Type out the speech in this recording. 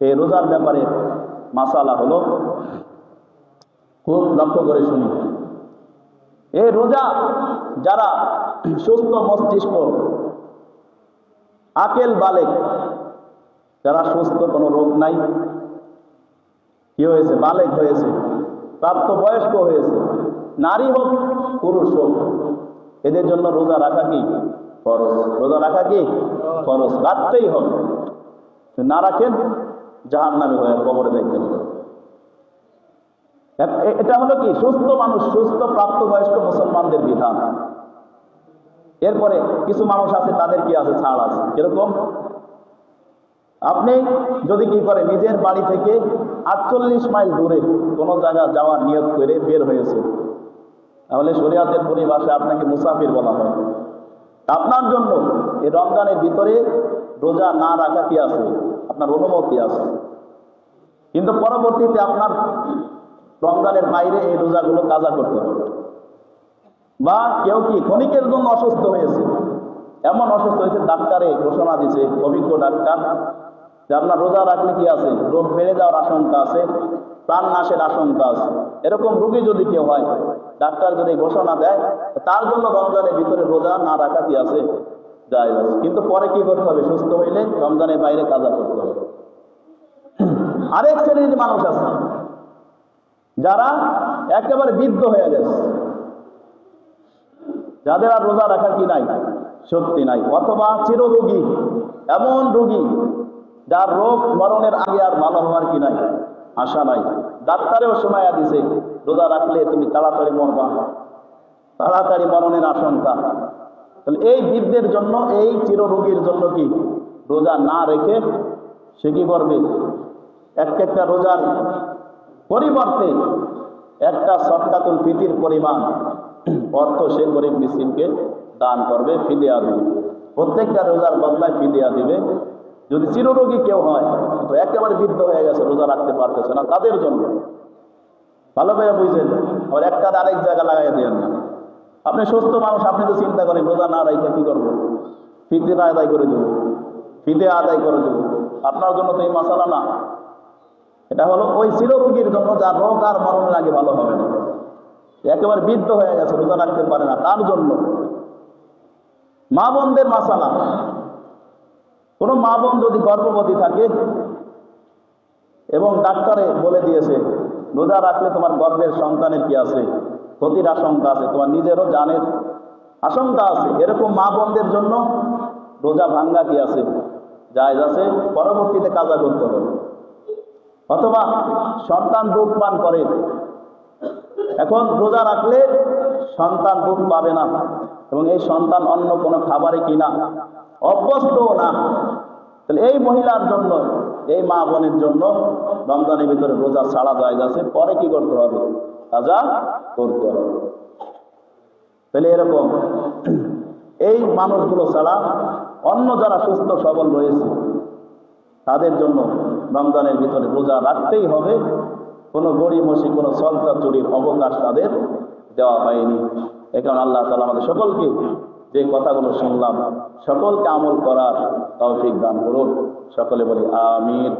এই রোজার ব্যাপারে মাসালা হলো, খুব লক্ষ্য করে শুনি এই রোজা যারা সুস্থ মস্তিষ্ক, আকেল বালেক, যারা সুস্থ কোনো রোগ নাই, কি হয়েছে? বালেক হয়েছে প্রাপ্ত বয়স্ক হয়েছে, নারী হোক, পুরুষ হোক, এদের জন্য রোজা রাখা কি? ফরজ। রোজা রাখা কি? ফরজ। রাখতেই হবে। না রাখেন জাহান নামে হয়ে কবরে যাইতে হবে। এ- এ- এটা হলো কি? সুস্থ মানুষ, সুস্থ প্রাপ্তবয়স্ক মুসলমানদের বিধান। এরপরে কিছু মানুষ আছে, তাদের কি আছে? ছাড় আছে। কীরকম? আপনি যদি কি করে নিজের বাড়ি থেকে আটচল্লিশ মাইল দূরে কোনো জায়গা যাওয়ার নিয়োগ করে বের হয়েছে তাহলে শরিয়াতের পরিভাষায় আপনাকে মুসাফির বলা হয়। আপনার জন্য এই রমজানের ভিতরে রোজা না রাখা কি আছে? আপনার অনুমতি আছে। কিন্তু পরবর্তীতে আপনার রমজানের বাইরে এই রোজাগুলো কাজা করতে হবে। বা কেউ কি ক্ষণিকের জন্য অসুস্থ হয়েছে, এমন অসুস্থ হয়েছে, ডাক্তারে ঘোষণা দিছে, অভিজ্ঞ ডাক্তার, যে আপনার রোজা রাখলে কি আছে? রোগ বেড়ে যাওয়ার আশঙ্কা আছে, প্রাণ নাশের আশঙ্কা আছে। এরকম রোগী যদি কেউ হয়, ডাক্তার যদি ঘোষণা দেয়, তার জন্য রমজানের ভিতরে রোজা না রাখা কি আছে? যায় আছে কিন্তু পরে কি করতে হবে? সুস্থ হইলে রমজানের বাইরে কাজা করতে হবে। আরেক শ্রেণির মানুষ আছে, যারা একেবারে বৃদ্ধ হয়ে গেছে। যাদের আর রোজা রাখার কি নাই? শক্তি নাই। অথবা চিররোগী, এমন রোগী যার রোগ মরণের আগে আর ভালো হওয়ার কি নাই? আশা নাই। ডাক্তারেও সময় দিছে, রোজা রাখলে তুমি তাড়াতাড়ি মরবা। তাড়াতাড়ি মরণের আশঙ্কা। তাহলে এই বৃদ্ধের জন্য, এই চিররোগীর জন্য কি? রোজা না রেখে সে কি করবে? এক একটা রোজার পরিবর্তে একটা সৎকাতুল ফিতির পরিমাণ অর্থ সে গরিব মিসকিনকে দান করবে, ফিদিয়া দিবে। প্রত্যেকটা রোজার বদলায় ফিদিয়া দিবে। যদি চিররোগী কেউ হয়, তো একেবারে বৃদ্ধ হয়ে গেছে, রোজা রাখতে পারতেছে না, তাদের জন্য। ভালো করে বুঝছেন আবার একটা আরেক জায়গা লাগাই দেন না। আপনি সুস্থ মানুষ, আপনি তো চিন্তা করেন, রোজা না রাইখা কি করব? ফিদিয়া আদায় করে দেবো। ফিদিয়া আদায় করে দেবো। আপনার জন্য তো এই মশালা না। এটা হলো ওই চিররোগীর জন্য যার রোগ আর মরণের আগে ভালো হবে না। একেবারে বৃদ্ধ হয়ে গেছে, রোজা রাখতে পারে না। তার জন্য মা বোনদের মাসালা কোনো মা বোন যদি গর্ভবতী থাকে এবং ডাক্তারে বলে দিয়েছে, রোজা রাখলে তোমার গর্ভের সন্তানের কি আছে? ক্ষতির আশঙ্কা আছে, তোমার নিজেরও জানের আশঙ্কা আছে। এরকম মা বোনদের জন্য রোজা ভাঙ্গা কি আছে? জায়জ আছে, পরবর্তীতে কাজা করতে হবে। অথবা সন্তান দুধ পান করে। এখন রোজা রাখলে সন্তান দুধ পাবে না এবং এই সন্তান অন্য কোনো খাবারে কিনা অভ্যস্তও না। তাহলে এই মহিলার জন্য, এই মা বোনের জন্য রমজানের ভিতরে রোজা ছাড়া যায় যাচ্ছে পরে কি করতে হবে? কাজা করতে হবে। তাহলে এরকম এই মানুষগুলো ছাড়া অন্য যারা সুস্থ, সবল রয়েছে, তাদের জন্য রমজানের ভিতরে রোজা রাখতেই হবে। কোনো গড়িমসি কোনো সলতা চুরির অবকাশ তাদের দেওয়া হয়নি। এ আল্লাহ তালা আমাদের সকলকে যে কথাগুলো শুনলাম, সকলকে আমল করার তৌফিক দান করুন। সকলে বলি আমির